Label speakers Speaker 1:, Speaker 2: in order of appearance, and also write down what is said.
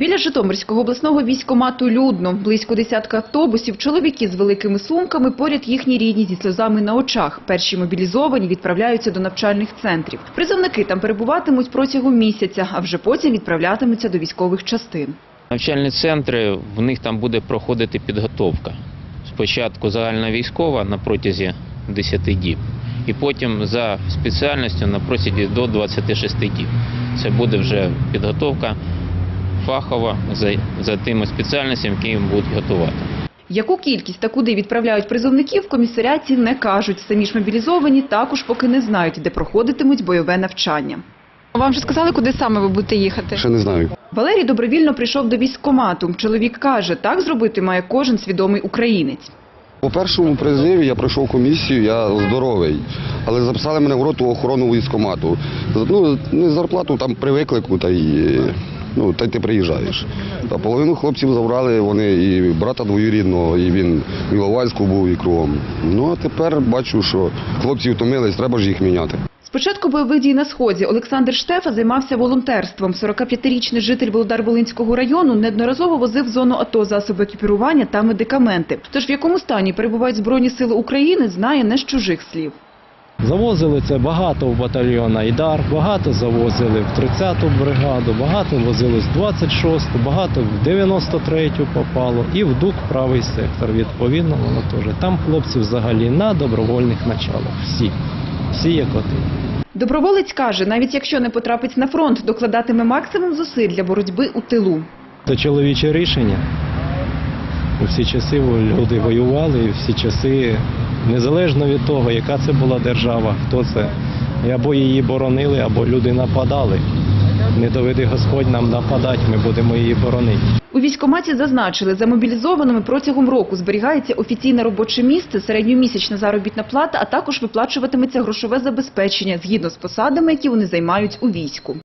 Speaker 1: Біля Житомирського обласного військкомату людно. Близько десятка автобусів, чоловіки з великими сумками, поряд їхні рідні зі сльозами на очах. Перші мобілізовані відправляються до навчальних центрів. Призовники там перебуватимуть протягом місяця, а вже потім відправлятимуться до військових частин.
Speaker 2: Навчальні центри, в них там буде проходити підготовка. Спочатку загальна військова на протязі 10 діб, і потім за спеціальністю на протязі до 26 діб. Це буде вже підготовка фахова за, за тими спеціальностями, які їм будуть готувати.
Speaker 1: Яку кількість та куди відправляють призовників, в комісаріаті не кажуть. Самі ж мобілізовані також поки не знають, де проходитимуть бойове навчання.
Speaker 3: Вам вже сказали, куди саме ви будете їхати?
Speaker 4: Ще не знаю.
Speaker 1: Валерій добровільно прийшов до військкомату. Чоловік каже, так зробити має кожен свідомий українець.
Speaker 4: По першому призиві я пройшов комісію, я здоровий, але записали мене в роту охорону військкомату. Ну, не зарплату там при виклику, та й, ну, та й ти приїжджаєш. Та половину хлопців забрали, вони і брата двоюрідного, і він в Іловайську був і кругом. Ну а тепер бачу, що хлопці втомились, треба ж їх міняти.
Speaker 1: З початку бойових дій на Сході Олександр Штефа займався волонтерством. 45-річний житель Володар-Волинського району неодноразово возив в зону АТО засоби екіпірування та медикаменти. Тож в якому стані перебувають Збройні сили України, знає не з чужих слів.
Speaker 5: Завозили це багато в батальйон Айдар, багато завозили в 30-ту бригаду, багато возили з 26-ту, багато в 93-ю попало і в ДУК правий сектор. Відповідно, воно теж. Там хлопці взагалі на добровольних началах. Всі. Всі як один.
Speaker 1: Доброволець каже, навіть якщо не потрапить на фронт, докладатиме максимум зусиль для боротьби у тилу.
Speaker 5: Це чоловіче рішення. Всі часи люди воювали, і всі часи, незалежно від того, яка це була держава, хто це. Або її боронили, або люди нападали. Не доведи Господь нам нападати, ми будемо її боронити.
Speaker 1: У військкоматі зазначили, за мобілізованими протягом року зберігається офіційне робоче місце, середньомісячна заробітна плата, а також виплачуватиметься грошове забезпечення згідно з посадами, які вони займають у війську.